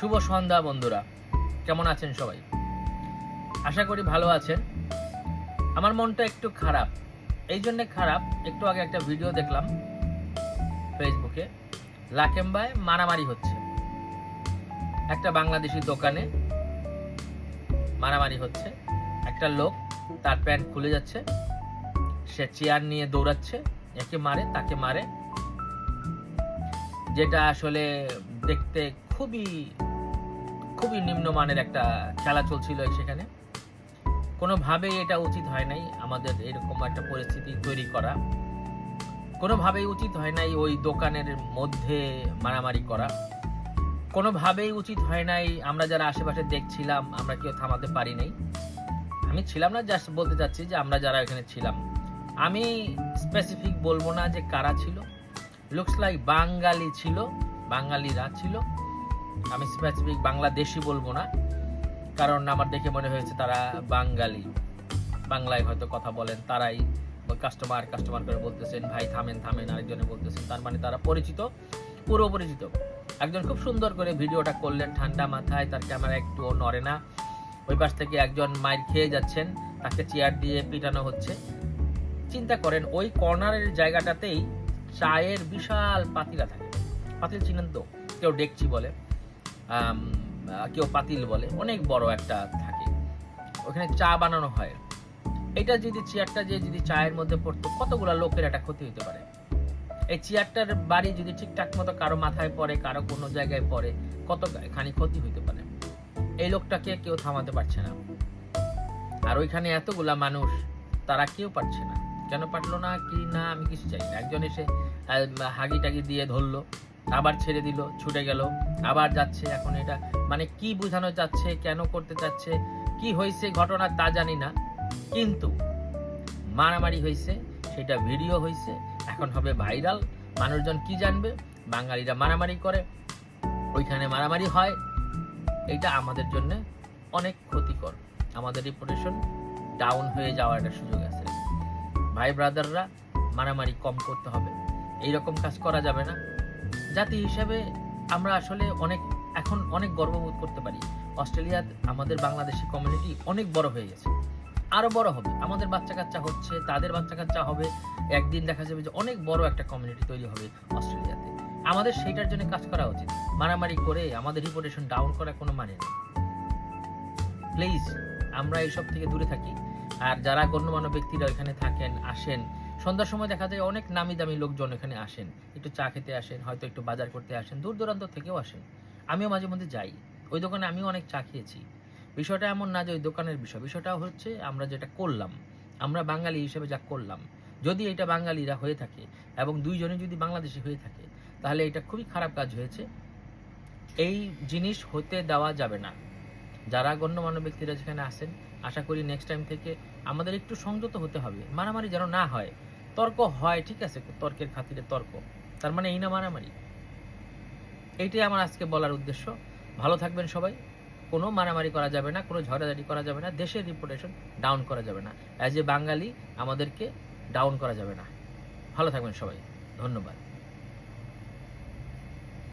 শুভ সন্ধ্যা, বন্ধুরা। কেমন আছেন সবাই? আশা করি ভালো আছেন। আমার মনটা একটু খারাপ। এই জন্যে খারাপ, একটু আগে একটা ভিডিও দেখলাম ফেসবুকে লাকেম্বায় মারামারি হচ্ছে। একটা বাংলাদেশি দোকানে মারামারি হচ্ছে। একটা লোক তার প্যান্ট খুলে যাচ্ছে। সে চেয়ার নিয়ে দৌড়াচ্ছে। একে মারে, তাকে মারে। যেটা আসলে দেখতে খুবই খুবই নিম্নমানের একটা খেলা চলছিল সেখানে। কোনোভাবেই এটা উচিত হয় নাই আমাদের এরকম একটা পরিস্থিতি তৈরি করা। কোনোভাবেই উচিত হয় নাই ওই দোকানের মধ্যে মারামারি করা। কোনোভাবেই উচিত হয় নাই আমরা যারা আশেপাশে দেখছিলাম আমরা কেউ থামাতে পারি নাই। আমি ছিলাম না জাস্ট বলতে চাচ্ছি যে আমরা যারা এখানে ছিলাম। আমি স্পেসিফিক বলব না যে কারা ছিল। লুকস লাইক বাঙালি ছিল, বাঙালিরা ছিল। আমি স্পেসিফিক বাংলাদেশি বলব না, কারণ আমার দেখে মনে হয়েছে তারা বাঙালি। বাংলায় হয়তো কথা বলেন তারাই কাস্টমার কাস্টমার করে বলতেছেন, ভাই, থামেন থামেন, আরেকজনে বলতেছেন, তার মানে তারা পরিচিত, পুরো পরিচিত। একজন খুব সুন্দর করে ভিডিওটা করলেন ঠান্ডা মাথায়, তার ক্যামেরা একটুও নড়ে না। ওই পাশ থেকে একজন মাইর খেয়ে যাচ্ছেন, তাকে চেয়ার দিয়ে পিটানো হচ্ছে। চিন্তা করেন, ওই কর্নারের জায়গাটাতেই চায়ের বিশাল পাতিলা থাকে। পাতিল চিনেন তো, কেউ ডেকচি বলে। কেউ পাতিল বলে, অনেক বড় একটা থাকে। ওখানে চা বানানো হয়। এটা যদি চেয়ারটা যে যদি চায়ের মধ্যে পড়তো, কতগুলো লোকের একটা ক্ষতি হতে পারে? এই চেয়ারটার বাড়ি যদি ঠিকঠাক মতো কারও মাথায় পড়ে, কারও কোনো জায়গায় পড়ে, কত খানি ক্ষতি হইতে পারে? এই লোকটাকে কেউ থামাতে পারছে না। আর ওইখানে এতগুলা মানুষ, তারা কেউ পারছে না। কেন পারল না, কি না, আমি কিছু চাই না। একজন এসে হাগি টাগি দিয়ে ধরলো। আবার ছেড়ে দিল, ছুটে গেল, আবার যাচ্ছে, এখন এটা মানে কি বোঝানো যাচ্ছে, কেন করতে চাচ্ছে, কি হয়েছে ঘটনা তা জানি না, কিন্তু মারামারি হয়েছে, সেটা ভিডিও হয়েছে, এখন হবে ভাইরাল মানুষজন কি জানবে, বাঙালিরা মারামারি করে, ওইখানে মারামারি হয়, এটা আমাদের জন্য অনেক ক্ষতিকর, আমাদের রিপুটেশন ডাউন হয়ে যাওয়ার একটা সুযোগ আছে। ভাই ব্রাদাররা মারামারি কম করতে হবে, এইরকম কাজ করা যাবে না। জাতি হিসেবে আমরা আসলে অনেক, এখন অনেক গর্ববোধ করতে পারি। অস্ট্রেলিয়াত আমাদের বাংলাদেশি কমিউনিটি অনেক বড় হয়ে গেছে। আরও বড় হবে। আমাদের বাচ্চা কাচ্চা হচ্ছে, তাদের বাচ্চা কাচ্চা হবে। একদিন দেখা যাবে যে অনেক বড় একটা কমিউনিটি তৈরি হবে অস্ট্রেলিয়াতে। আমাদের সেইটার জন্য কাজ করা উচিত। মারামারি করে, আমাদের রিপুটেশন ডাউন করা কোনো মানে নেই। প্লিজ আমরা এইসব থেকে দূরে থাকি। আর যারা গণ্যমান্য ব্যক্তিরা এখানে থাকেন, আসেন সন্ধ্যার সময় দেখা যায় অনেক নামি দামি লোকজন এখানে আসেন। একটু চা খেতে আসেন, হয়তো একটু বাজার করতে আসেন দূর দূরান্ত থেকেও আসেন। আমিও মাঝে মধ্যে যাই। ওই দোকানে আমিও অনেক চা খেয়েছি। বিষয়টা এমন না যে ওই দোকানের বিষয়, বিষয়টা হচ্ছে আমরা যেটা করলাম, আমরা বাঙালি হিসেবে যা করলাম। যদি এটা বাঙালিরা হয়ে থাকে এবং দুইজনে যদি বাংলাদেশি হয়ে থাকে, তাহলে এটা খুবই খারাপ কাজ হয়েছে। এই জিনিস হতে দেওয়া যাবে না। যারা গণ্যমান্য ব্যক্তিরা যেখানে আসেন আশা করি নেক্সট টাইম থেকে আমাদের একটু সংযত হতে হবে। মারামারি যেন না হয় তর্ক হয়, ঠিক আছে? তর্কের খাতিরে তর্ক। তার মানে এই না মারামারি। এইটাই আমার আজকে বলার উদ্দেশ্য। ভালো থাকবেন সবাই। কোনো মারামারি করা যাবে না, কোনো ঝগড়াঝাটি করা যাবে না, দেশের রিপুটেশন ডাউন করা যাবে না। অ্যাজ এ বাঙালি, আমাদেরকে ডাউন করা যাবে না। ভালো থাকবেন সবাই। ধন্যবাদ।